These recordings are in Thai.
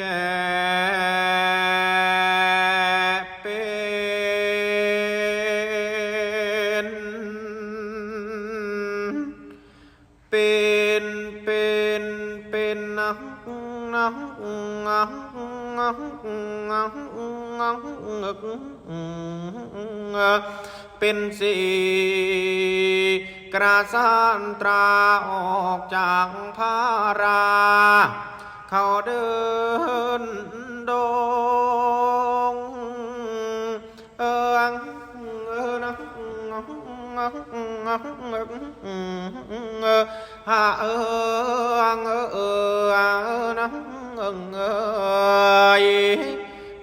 แก่เป็นเป็นเป็นเป็นนักนักนักนักนักนักนักเป็นสีกระสานตราออกจากพารา เขาเดินดงเอิงเออนะฮาเอิงเออเออนะเอิงเอย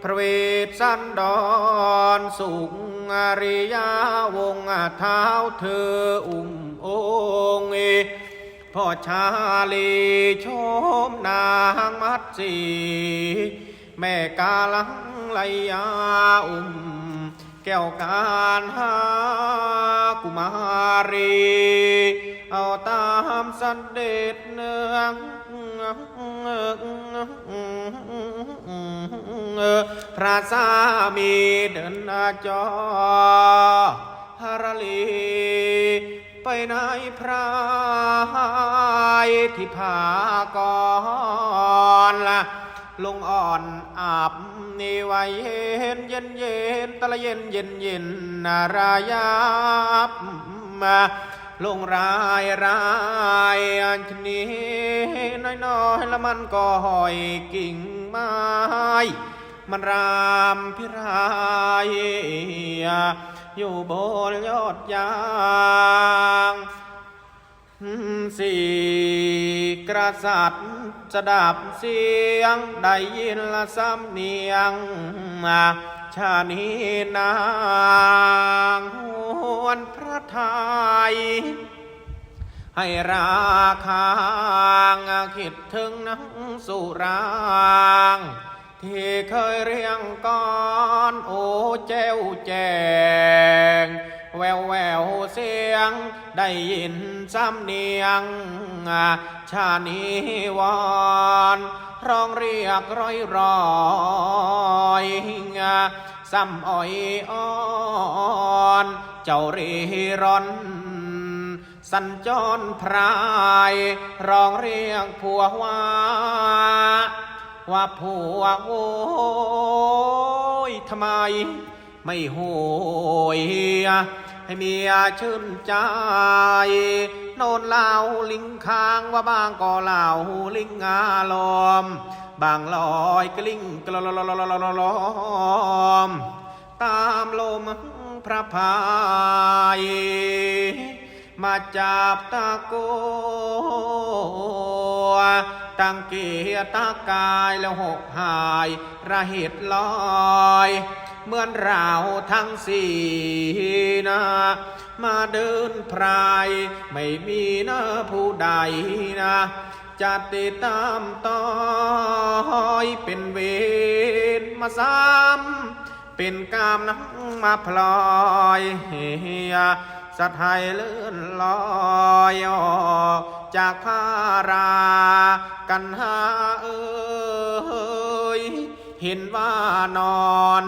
พระเวสสันดรสุงอริยาวงเท้าเธออุ้มองค์ พ่อชาลีชมนางมัดสีแม่กาลังไลยาอุ้มแก้วการหากุมารี เอาตามสันเด็จเนืองพระสามีเดินหน้าจอฮารลี ไปไหนพรายที่ผากรละลงอ่อนอาบนี่ไว้เย็นเย็นเย็นตะละเย็นเย็นเย็นนารายาบมาลงรายรายอันนี้น้อยน้อยละมันก็หอยกิ่งไม้ มันรามพิรายอยู่บนยอดยางสี่กษัตริย์จะดับเสียง ได้ยินละซ้ำเนียงชานีนางหวนพระไทยให้ราคางคิดถึงนังสุราง ที่เคยเรียงก่อนโอ้เจ้าแจง แววแววเสียง ได้ยินซ้ำเนียง ชานีวอนร้องเรียกร้อยรอยซ้ำอ้อยอ่อน เจ้ารีรอนสัญจรพราย ร้องเรียกผัวว่า ว่าผัวโอ้ยทำไม ไม่โหยให้เมียชื่นใจ โนนเล่าลิงค้างว่าบางก็เล่าลิงอารมบางลอยกลิ้งกลลลลมตามลมพระพายมาจับตะโก ตั้งเกียร์ตากายแล้วหกหาย ระเหตุลอย เหมือนเราทั้งสี่นะมาเดินพรายไม่มีนะผู้ใดนะจะติดตามต่อยเป็นเวรมาซ้ำเป็นกามนังมาพลอยเฮียสัตว์ไทยเลื่อนลอยอ จากพารากันหาเอ้ยเห็นว่านอน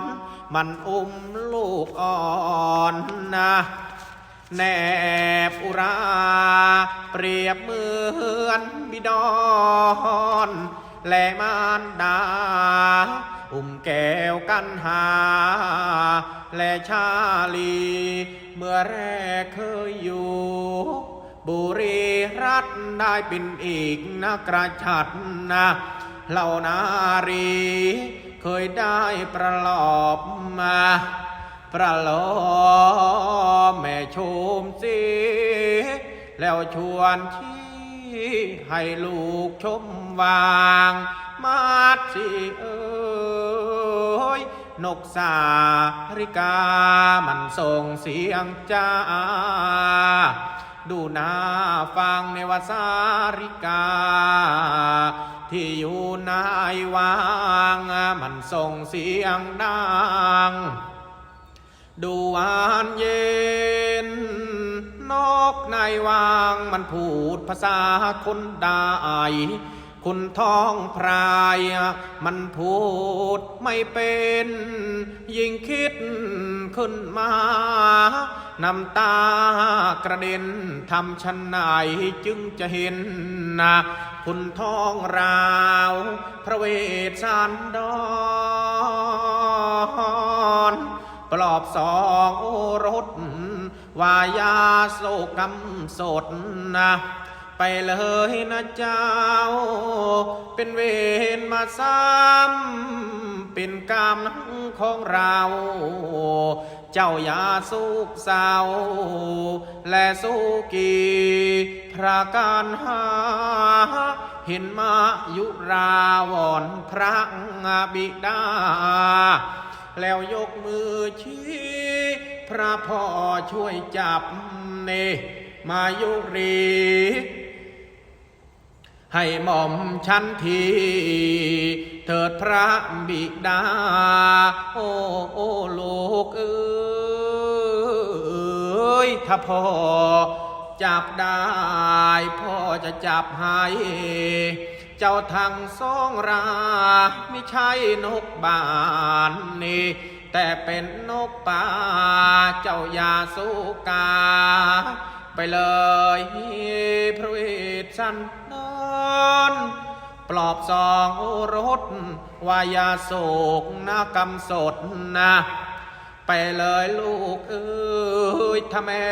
มันอุ้มลูกอ่อนนะแนบอุรา เปรียบเหมือนบิดอนและมารดา อุ้มแก้วกันหา และชาลี เมื่อแรกเคยอยู่ บุรีรัตน์ได้เป็นอีกนักกระชัดนะเหล่านารี เคยได้ประหลอบมา ประโลมแม่ชมสิแล้วชวนชี้ให้ลูกชมวาง มาดสิเอ้ยนกสาริกามันส่งเสียงจ้า ดูหน้าฟังในวสาริกา ที่อยู่ในวางมันส่งเสียงดัง ดูวานเย็น นกในวางมันพูดภาษาคนได้ คุณท้องพราย มันพูดไม่เป็น ยิ่งคิดขึ้นมา น้ำตากระเด็นทำชันไหนจึงจะเห็นนะคุณท้องราว พระเวสสันดร ปลอบสองโอรสวายาโศกำสดนะ ไปเลยนะเจ้า เป็นเวรมาซ้ำเป็นกรรมของเรา เจ้าอย่าสุกเศร้า และสู้กีพระการหา เห็นมายุราวรพระบิดา แล้วยกมือชี้ พระพ่อช่วยจับเนมายุรี ให้หม่อมชันทีเถิดพระบิดา โอ้โอ้ลูกเอ้ยถ้าพ่อจับได้พ่อจะจับให้เจ้าทั้งสองราไม่ใช่นกบานนี่ แต่เป็นนกป่าเจ้ายาสู้กา ไปเลยพระเวสสัน ดรปลอบสองโอรสวายาโศกนากรรมสดนะ ไปเลยลูกเอ้ยถ้าแม้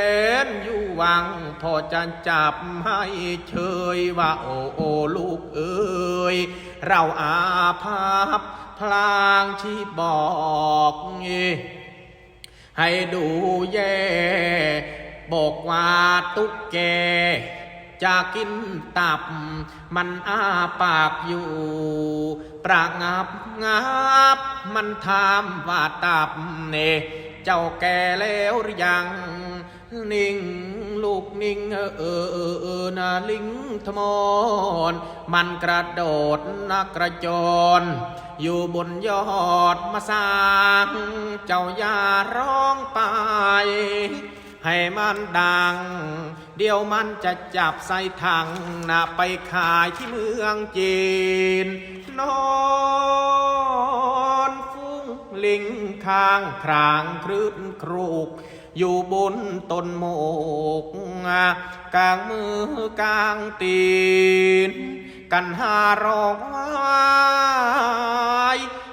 นอยู่วังพอจะจับให้เชยว่าโอ้โอ้ลูกเอ้ยเราอาภัพพลางชีบอกให้ดูแย่บอกว่าตุ๊กแก จะกินตับ มันอ้าปากอยู่ ประงับงับ มันถามว่าตับเนเจ้าแก่แล้วหรือยัง นิ่งลูกนิ่งเออเออเออนาลิงทมอนมันกระโดดนักกระโจนอยู่บนยอดมะสาง เจ้าอย่าร้องไป ให้มันดัง เดี๋ยวมันจะจับใส่ถังนะไปขายที่เมืองจีน นอนฟุ้งลิงข้างครางครื้นครูก อยู่บนต้นโมก กลางมือกลางตีน กันหาร้อง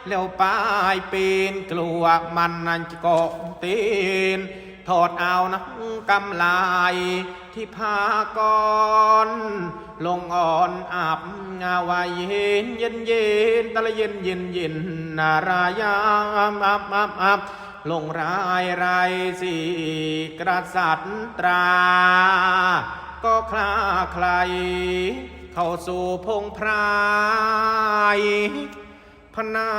แล้วปลายปีนกลัวมันนั่นเกาะตีน ถอดเอานังกำลายที่พากรลงอ่อนอาบงาวายเย็นเย็นเย็นตะละเย็นเย็นเย็นนารายามอับอับอับลงรายรายสีกริย์ตรา ก็คลาใคร เข้าสู่พงไพรพนา